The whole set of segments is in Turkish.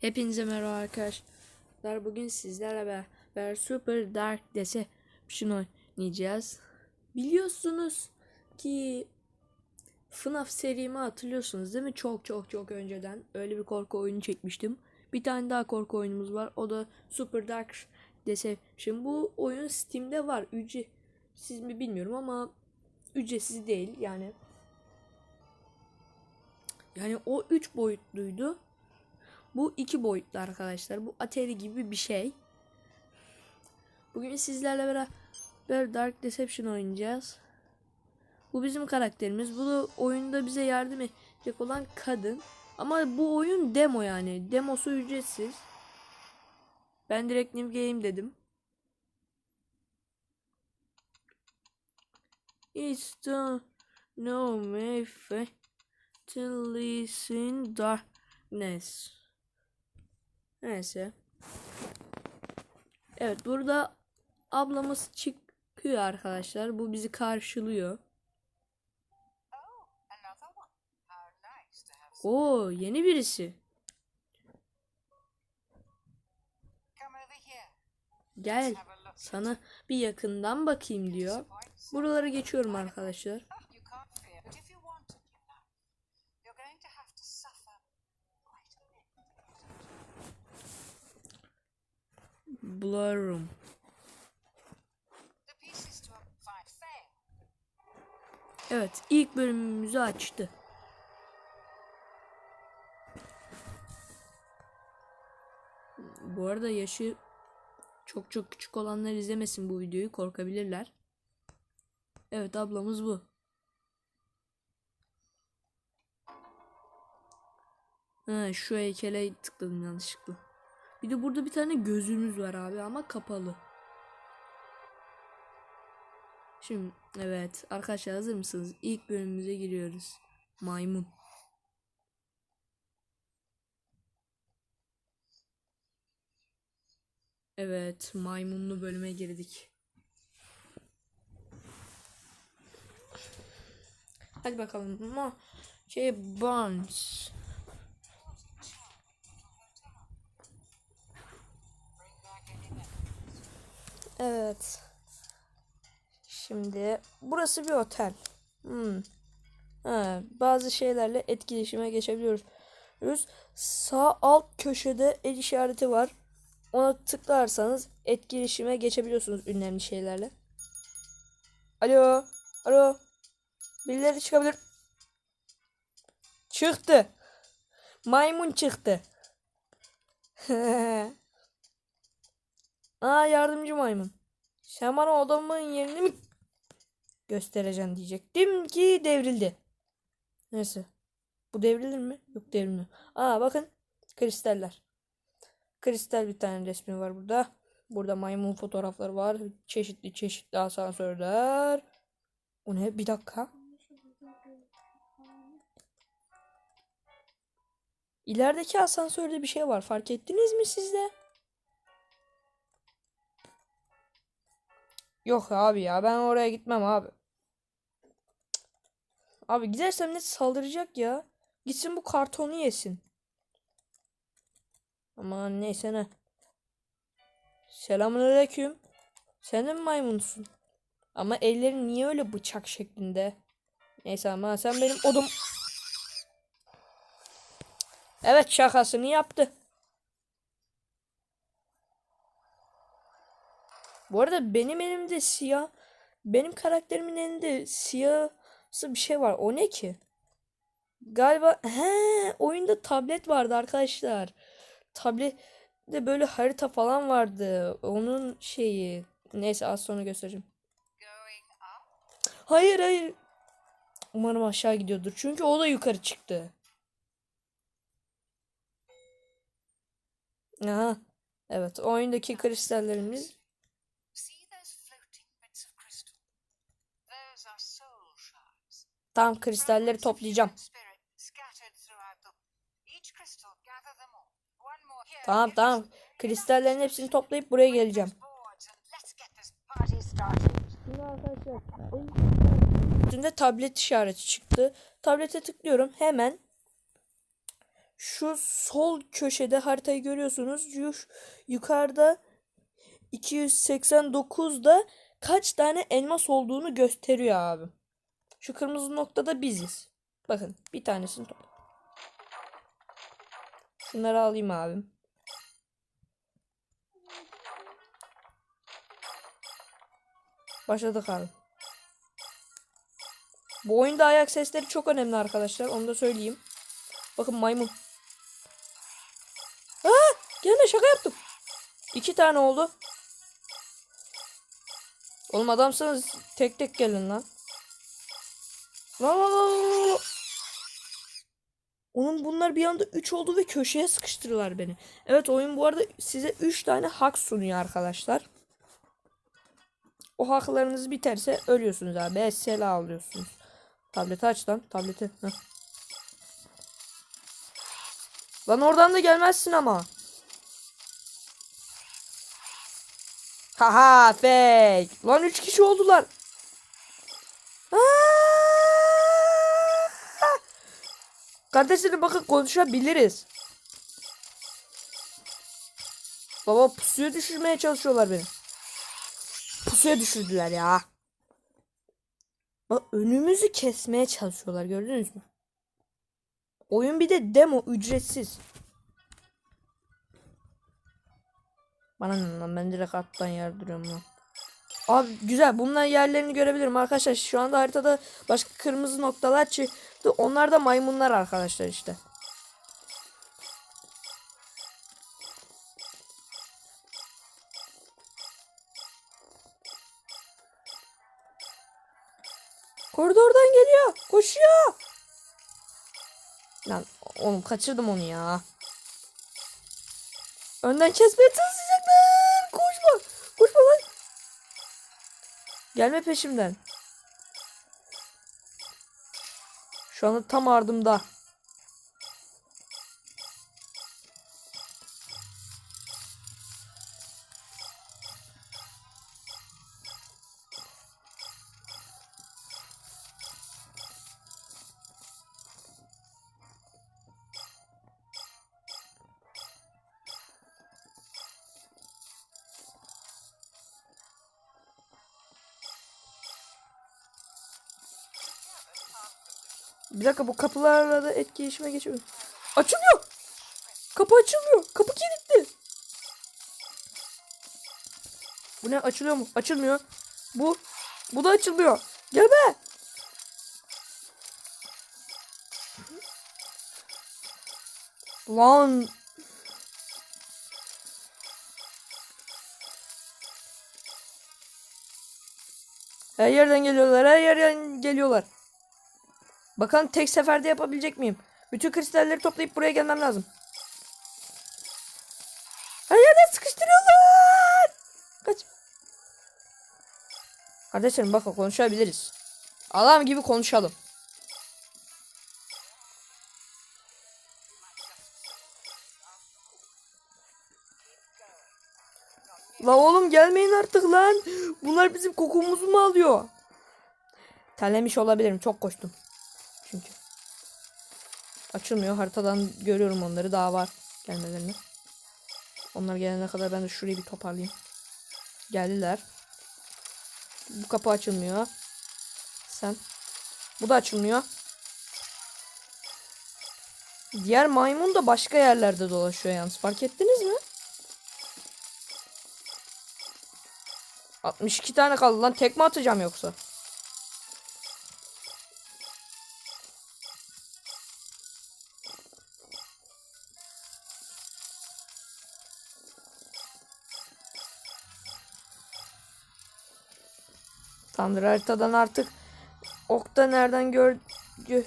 Hepinize merhaba arkadaşlar. Bugün sizlerle beraber Super Dark Deception oynayacağız. Biliyorsunuz ki FNAF serimi hatırlıyorsunuz değil mi? Çok çok çok önceden öyle bir korku oyunu çekmiştim. Bir tane daha korku oyunumuz var. O da Super Dark Deception. Bu oyun Steam'de var. Ücretsiz mi bilmiyorum ama ücretsiz değil yani. Yani o 3 boyutluydu. Bu iki boyutlu arkadaşlar. Bu Atari gibi bir şey. Bugün sizlerle beraber Dark Deception oynayacağız. Bu bizim karakterimiz. Bu da oyunda bize yardım edecek olan kadın. Ama bu oyun demo yani. Demosu ücretsiz. Ben direkt New Game dedim. It's the no me to listen darkness. Neyse. Evet burada ablamız çıkıyor arkadaşlar. Bu bizi karşılıyor. Oo yeni birisi. Gel sana bir yakından bakayım diyor. Points. Buraları geçiyorum arkadaşlar. Fair. Evet ilk bölümümüzü açtı. Bu arada yaşı çok çok küçük olanlar izlemesin bu videoyu korkabilirler. Evet ablamız bu. Ha, şu heykele tıkladım yanlışlıkla. Bir de burada bir tane gözümüz var abi ama kapalı. Şimdi evet arkadaşlar hazır mısınız? İlk bölümümüze giriyoruz. Maymun. Evet maymunlu bölüme girdik. Hadi bakalım. Ma şey Barnes. Evet. Şimdi burası bir otel. Hmm. Ha, bazı şeylerle etkileşime geçebiliyoruz. Sağ alt köşede el işareti var. Ona tıklarsanız etkileşime geçebiliyorsunuz ünlemli şeylerle. Alo. Alo. Birileri çıkabilir. Çıktı. Maymun çıktı. Aa yardımcı maymun. Sen bana odamın yerini mi göstereceksin diyecektim ki devrildi. Neyse. Bu devrilir mi? Yok devrilmiyor. Aa bakın. Kristaller. Kristal bir tane resmi var burada. Burada maymun fotoğrafları var. Çeşitli çeşitli asansörler. O ne? Bir dakika. İlerideki asansörde bir şey var. Fark ettiniz mi siz Yok abi ya ben oraya gitmem abi. Abi gidersem ne saldıracak ya. Gitsin bu kartonu yesin. Aman neyse ne. Selamünaleyküm. Sen de mi maymunsun? Ama ellerin niye öyle bıçak şeklinde? Neyse ama sen benim odum... Evet şakasını yaptı. Bu arada benim elimde siyah, benim karakterimin elinde siyahsı bir şey var. O ne ki? Galiba he oyunda tablet vardı arkadaşlar. Tablette böyle harita falan vardı. Onun şeyi. Neyse az sonra göstereceğim. Hayır hayır. Umarım aşağı gidiyordur. Çünkü o da yukarı çıktı. Aha. Evet oyundaki kristallerimiz One more here. Tamam tamam. Kristallerin hepsini toplayıp buraya geleceğim. Üstünde tablet işareti çıktı. Tablete tıklıyorum. Hemen şu sol köşede haritayı görüyorsunuz. Yuş, yukarıda 289'da kaç tane elmas olduğunu gösteriyor abi. Şu kırmızı noktada biziz. Bakın bir tanesini topla. Şunları alayım abim. Başladık abi. Bu oyunda ayak sesleri çok önemli arkadaşlar. Onu da söyleyeyim. Bakın maymun. Aa, gelme şaka yaptım. İki tane oldu. Oğlum adamsınız tek tek gelin lan. Onun bunlar bir anda 3 oldu ve köşeye sıkıştırdılar beni. Evet oyun bu arada size 3 tane hak sunuyor arkadaşlar. O haklarınız biterse ölüyorsunuz abi. Essela alıyorsunuz. Tableti aç lan. Tableti. Heh. Lan oradan da gelmezsin ama. Haha fake. Lan 3 kişi oldular. Kardeşlerim bakın konuşabiliriz. Baba pusuya düşürmeye çalışıyorlar beni. Pusuya düşürdüler ya. Bak önümüzü kesmeye çalışıyorlar gördünüz mü? Oyun bir de demo ücretsiz. Bana ne lan ben direkt alttan yardırıyorum lan. Abi güzel bunlar yerlerini görebilirim arkadaşlar. Şu anda haritada başka kırmızı noktalar çıktı. Onlar da maymunlar arkadaşlar işte. Koridordan geliyor. Koşuyor. Lan oğlum kaçırdım onu ya. Önden kesmeye çalışacaklar. Koşma. Koşma lan. Gelme peşimden. Şu anda tam ardımda. Bir dakika bu kapılarla da etkileşime geçiyor. Açılıyor. Kapı açılmıyor. Kapı kilitli. Bu ne açılıyor mu? Açılmıyor. Bu. Bu da açılmıyor. Gelme. Lan. Her yerden geliyorlar. Her yerden geliyorlar. Bakalım tek seferde yapabilecek miyim? Bütün kristalleri toplayıp buraya gelmem lazım. Her yerden sıkıştırıyorlar. Kaç. Kardeşlerim bakın konuşabiliriz. Adam gibi konuşalım. La oğlum gelmeyin artık lan. Bunlar bizim kokumuzu mu alıyor? Terlemiş olabilirim. Çok koştum. Çünkü. Açılmıyor. Haritadan görüyorum onları. Daha var gelmelerini. Onlar gelene kadar ben de şurayı bir toparlayayım. Geldiler. Bu kapı açılmıyor. Sen. Bu da açılmıyor. Diğer maymun da başka yerlerde dolaşıyor yalnız. Fark ettiniz mi? 62 tane kaldı lan. Tek mi atacağım yoksa? Tamamdır haritadan artık okta nereden gör, gö-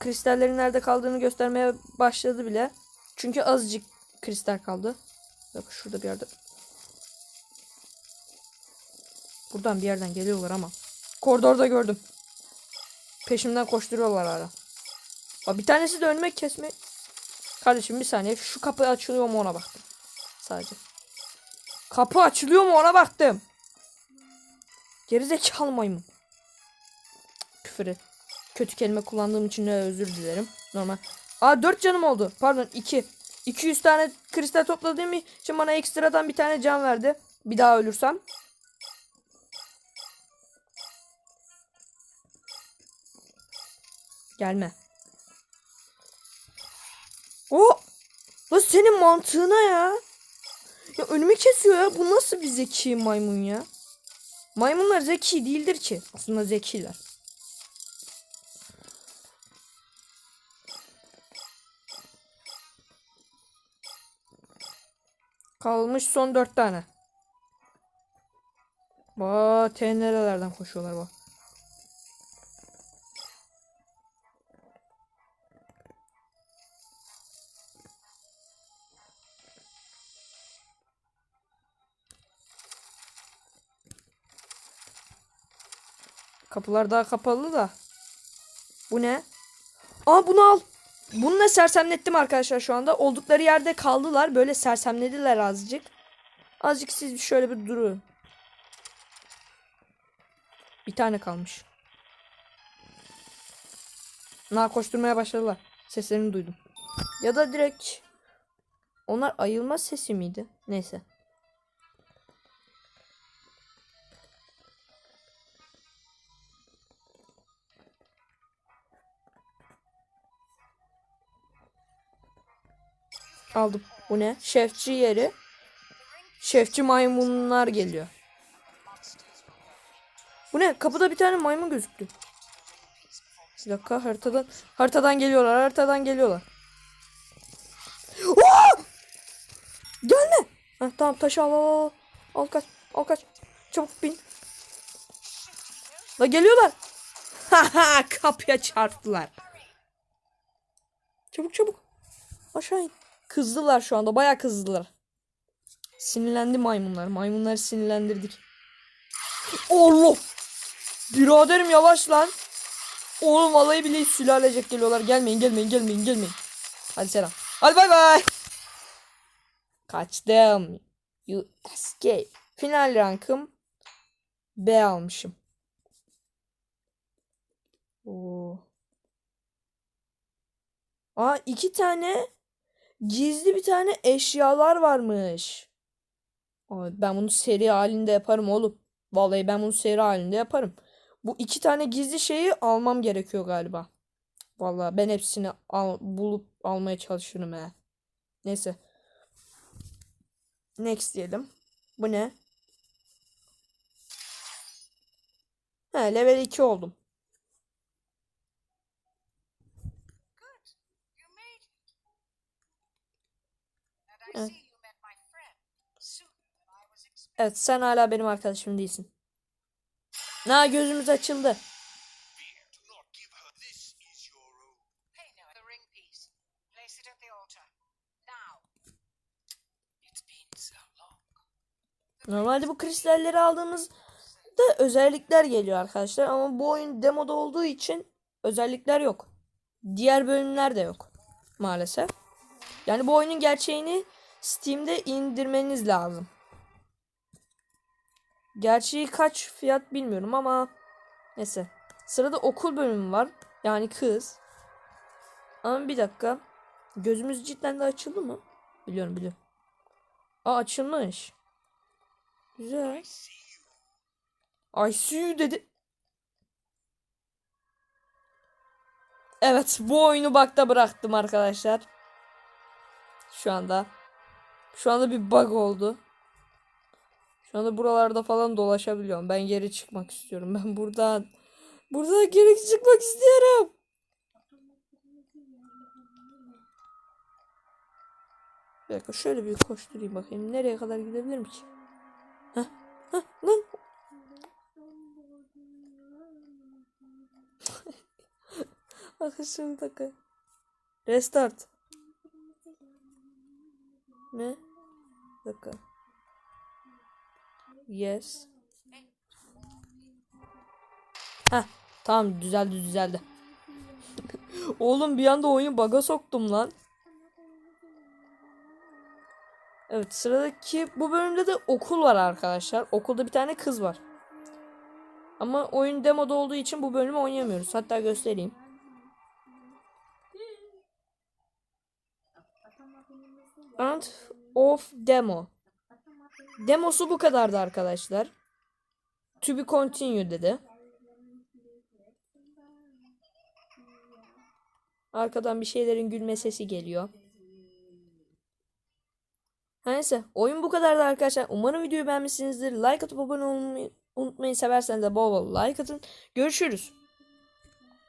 kristallerin nerede kaldığını göstermeye başladı bile. Çünkü azıcık kristal kaldı. Bak şurada bir yerde. Buradan bir yerden geliyorlar ama. Koridorda gördüm. Peşimden koşturuyorlar hala. Aa, bir tanesi de önüme kesme. Kardeşim bir saniye. Şu kapı açılıyor mu ona baktım. Sadece. Kapı açılıyor mu ona baktım. Gerizekalı maymun. Küfür. Kötü kelime kullandığım için özür dilerim. Normal Aa 4 canım oldu. Pardon 2. 200 tane kristal topladığım için bana ekstradan bir tane can verdi. Bir daha ölürsem. Gelme. O! Lan senin mantığına ya. Ya önümü kesiyor ya. Bu nasıl bir zeki maymun ya? Maymunlar zeki değildir ki. Aslında zekiler. Kalmış son dört tane. Ba nerelerden koşuyorlar bak. Kapılar daha kapalı da. Bu ne? Aa bunu al. Bununla sersemlettim arkadaşlar şu anda. Oldukları yerde kaldılar. Böyle sersemlediler azıcık. Azıcık siz şöyle bir durun. Bir tane kalmış. Na koşturmaya başladılar. Seslerini duydum. Ya da direkt onlar ayılma sesi miydi? Neyse. Aldım. Bu ne? Şefçi yeri. Şefçi maymunlar geliyor. Bu ne? Kapıda bir tane maymun gözüktü. Bir dakika haritadan haritadan geliyorlar. Haritadan geliyorlar. Oo! Gelme. Heh, tamam taşı al, al al. Kaç. Al kaç. Çabuk bin. La geliyorlar. Kapıya çarptılar. Çabuk çabuk. Aşağı in. Kızdılar şu anda. Bayağı kızdılar. Sinirlendi maymunlar. Maymunları sinirlendirdik. Allah! Biraderim yavaş lan. Oğlum vallahi bile sülalecek geliyorlar. Gelmeyin gelmeyin gelmeyin gelmeyin. Hadi selam. Hadi bay bay. Kaçtım. You escape. Final rankım B almışım. Oo. Aa iki tane gizli bir tane eşyalar varmış. Ben bunu seri halinde yaparım oğlum. Vallahi ben bunu seri halinde yaparım. Bu iki tane gizli şeyi almam gerekiyor galiba. Vallahi ben hepsini al, bulup almaya çalışırım he. Neyse. Next diyelim. Bu ne? He level 2 oldum. Evet sen hala benim arkadaşım değilsin. Na gözümüz açıldı. Normalde bu kristalleri aldığımızda özellikler geliyor arkadaşlar. Ama bu oyun demoda olduğu için özellikler yok. Diğer bölümler de yok. Maalesef. Yani bu oyunun gerçeğini Steam'de indirmeniz lazım. Gerçeği kaç fiyat bilmiyorum ama neyse. Sırada okul bölümü var. Yani kız. Ama bir dakika. Gözümüz cidden de açıldı mı? Biliyorum biliyorum. Aa açılmış. Güzel. I see dedi. Evet bu oyunu bakta bıraktım arkadaşlar. Şu anda. Şu anda bir bug oldu. Şu anda buralarda falan dolaşabiliyorum. Ben geri çıkmak istiyorum. Ben buradan. Buradan geri çıkmak istiyorum. Bir dakika şöyle bir koşturayım bakayım. Nereye kadar gidebilirim ki? Heh, heh, lan. Bir dakika. Restart. Ne? Dakika. Yes. Heh, tamam düzeldi düzeldi. Oğlum bir anda oyunu baga soktum lan. Evet sıradaki bu bölümde de okul var arkadaşlar. Okulda bir tane kız var. Ama oyun demoda olduğu için bu bölümü oynayamıyoruz. Hatta göstereyim. End of demo. Demosu bu kadardı arkadaşlar. To be continue dedi. Arkadan bir şeylerin gülme sesi geliyor. Her Neyse oyun bu kadardı arkadaşlar. Umarım videoyu beğenmişsinizdir. Like atıp abone olmayı unutmayın. Severseniz de bol bol like atın. Görüşürüz.